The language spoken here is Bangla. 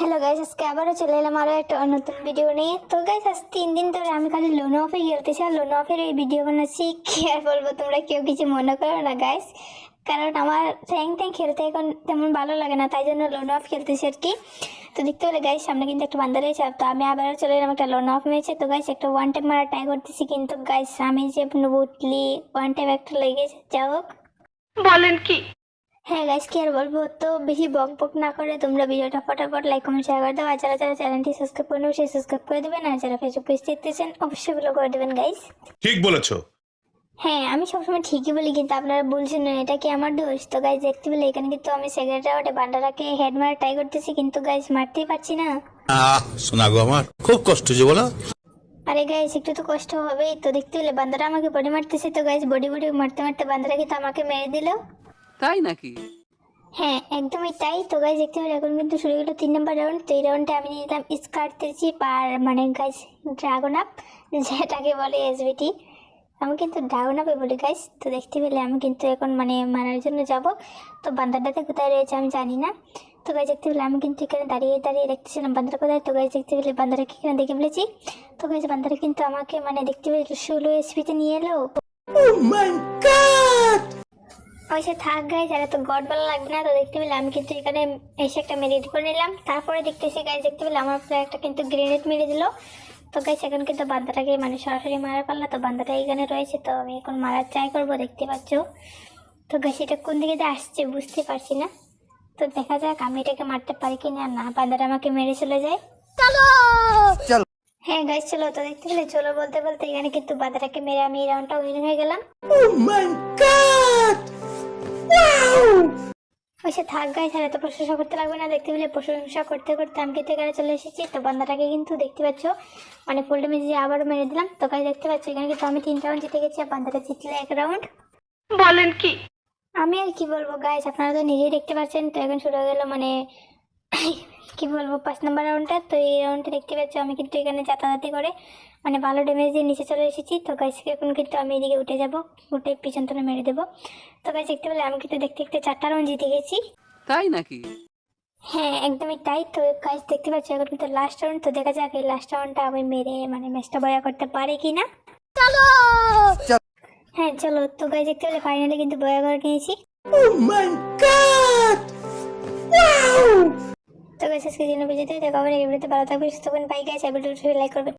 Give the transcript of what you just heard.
হ্যালো গাইস আজকে আবারও চলে এলাম আরও একটা নতুন ভিডিও নিয়ে। তো গাইস আজ তিন দিন ধরে আমি খালি লোন অফে খেলতেছি আর লোন অফের এই ভিডিও বানাচ্ছি। কি আর বলব, তোমরা কেউ কিছু মনে করো না গাইস কারণ আমার র্যাঙ্ক ট্যাঙ্ক খেলতে এখন তেমন ভালো লাগে না, তাই জন্য লোন অফ খেলতেছি আর কি। তো, দেখতে পেলে গাইস সামনে কিন্তু একটা বান্দা রয়েছে তো আমি আবারও চলে এলাম একটা লোন অফ ম্যাচে তো গাইস একটা ওয়ান টাইম মারা ট্রাই করতেছি, কিন্তু গাইস আমি যে উঠলি ওয়ান টাইম একটা লেগেছে যা হোক। বলেন কি? গাইস কি আর বলব? তো বেশি বক বক না করে তোমরা ভিডিওটা ফটাফট লাইক কমেন্ট শেয়ার করে দাও। আর যারা যারা চ্যানেলটি সাবস্ক্রাইব করে নেবে সেই সাবস্ক্রাইব করে দেবেন। আর যারা ফেসবুক পেজ দেখতেছেন অবশ্যই ফলো করে দেবেন গাইস ঠিক বলেছ। হ্যাঁ আমি সবসময় ঠিকই বলি কিন্তু আপনারা বলছেন না এটা কি আমার দোষ? তো গাইস দেখতে পেলে এখানে কিন্তু আমি সেকেন্ড রাউন্ডে বান্ডারাকে হেড মারা ট্রাই করতেছি কিন্তু গাইস মারতেই পারছি না। আহ শোনা গো আমার খুব কষ্ট যে বলো। আরে গাইস একটু তো কষ্ট হবেই। তো দেখতে পেলে বান্দারা আমাকে বডি মারতেছে তো গাইস বডি বডি মারতে মারতে বান্দারা কিন্তু আমাকে মেরে দিল। তাই নাকি? হ্যাঁ একদমই তাই। তো গাইজ দেখতে পেলে এখন কিন্তু শুরু হলো তিন নম্বর রাউন্ড তো এই রাউন্ডে আমি নিলাম স্কার্ট তেছি আর মানে গাইজ ড্রাগন আপ যেটাকে বলে এসবিটি আমি কিন্তু ড্রাগন আপে বলি গাইজ তো দেখতে পেলে আমি কিন্তু এখন মানে মারার জন্য যাব। তো বান্দারটাতে কোথায় রয়েছে আমি জানি না। তো গাইজ দেখতে পেলে আমি কিন্তু এখানে দাঁড়িয়ে দাঁড়িয়ে দেখতেছিলাম বান্দার কোথায়। তো গাইজ দেখতে পেলে বান্দারাকে এখানে দেখে ফেলেছি। তো গাইজ বান্দারা কিন্তু আমাকে মানে দেখতে পেলে ষোলো এসপিতে নিয়ে এলো। ওই সে থাক গাইজ আর তো গড বলা লাগবে না তো দেখতে পেলে আমি কিন্তু এখানে এসে একটা মেরিট করে নিলাম। তারপরে দেখতেছি গাইজ দেখতে পেলে আমার একটা কিন্তু গ্রেনেড মেরে দিল। তো গাইজ এখন কিন্তু বান্দাটাকে মানে সরাসরি মারা পারলা তো বান্দাটা এখানে রয়েছে তো আমি এখন মারার ট্রাই করব দেখতে পাচ্ছ? তো গাইজ এটা কোন দিকে দিয়ে আসছে বুঝতে পারছি না। তো দেখা যাক আমি এটাকে মারতে পারি কি না না বান্দাটা আমাকে মেরে চলে যায়। হ্যাঁ গাইজ চলো তো দেখতে পেলে চলো বলতে বলতে এখানে কিন্তু বান্দাটাকে মেরে আমি এই রাউন্ডটা উইন হয়ে গেলাম। ওইসে থাক গাই ছাড়া তো প্রশংসা করতে লাগবে না। দেখতে পেলে প্রশংসা করতে করতে আমি কিন্তু এখানে চলে এসেছি। তো বান্দাটাকে কিন্তু দেখতে পাচ্ছ মানে ফুল ড্যামেজ দিয়ে আবারও মেরে দিলাম। তো গায়ে দেখতে পাচ্ছ এখানে কিন্তু আমি তিন রাউন্ড জিতে গেছি আর বান্দাটা জিতলে এক রাউন্ড বলেন কি? আমি আর কি বলব গাইস আপনারা তো নিজেই দেখতে পাচ্ছেন। তো এখন শুরু হয়ে গেলো মানে কি বলব পাঁচ নম্বর রাউন্ডটা তো এই রাউন্ডটা দেখতে পাচ্ছ আমি কিন্তু এখানে যাতায়াতি করে মানে ভালো ড্যামেজ দিয়ে নিচে চলে এসেছি। তো গাইস এখন কিন্তু আমি এদিকে উঠে যাব উঠে পিছন থেকে মেরে দেবো। তো গাইস দেখতে পেলে আমি কিন্তু দেখতে দেখতে চারটা রাউন্ড জিতে গেছি। তাই নাকি? হ্যাঁ একদমই তাই। তো গাইস দেখতে পাচ্ছি এখন কিন্তু লাস্ট রাউন্ড তো দেখা যাক এই লাস্ট রাউন্ডটা আমি মেরে মানে ম্যাচটা বয়া করতে পারি কি না হ্যাঁ চলো। তো গাইস দেখতে পেলে ফাইনালি কিন্তু বয়া করে নিয়েছি। তো গাইস সাবস্ক্রাইব জন্য বুঝতে দেখা হবে এই ভিডিওতে ভালো থাকবে সুস্থ থাকবেন। বাই গাইস ভিডিওটি লাইক করবেন।